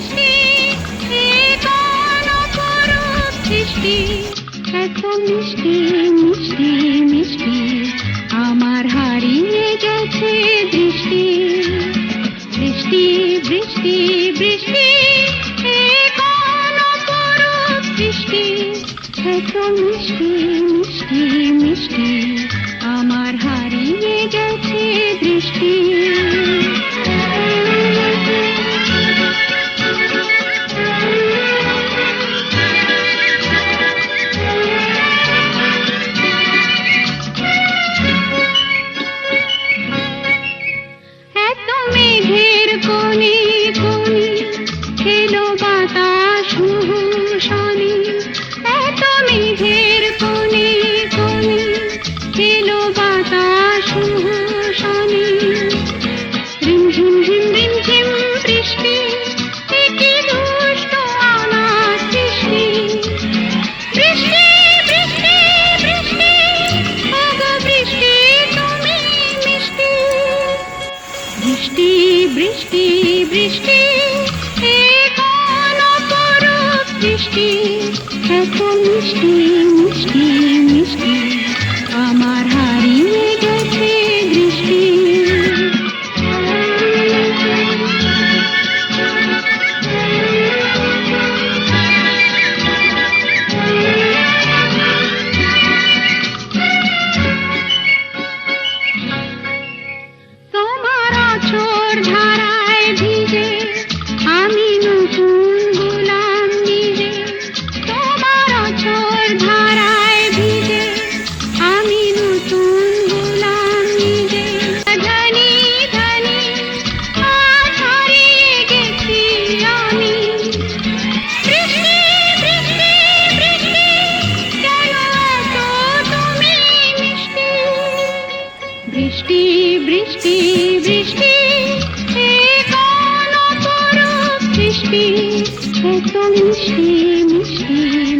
সৃষ্টি সৃষ্টি। এত মিষ্টি মিষ্টি মিষ্টি, আমার হারিয়ে গেছে দৃষ্টি। বৃষ্টি বৃষ্টি বৃষ্টি সৃষ্টি। এত মিষ্টি মিষ্টি মিষ্টি, আমার হারিয়ে গেছে দৃষ্টি। तेरे को नी বৃষ্টি বৃষ্টি বৃষ্টি বৃষ্টি এত মিষ্টি বৃষ্টি সৃষ্টি এত মিষ্টি মিষ্টি।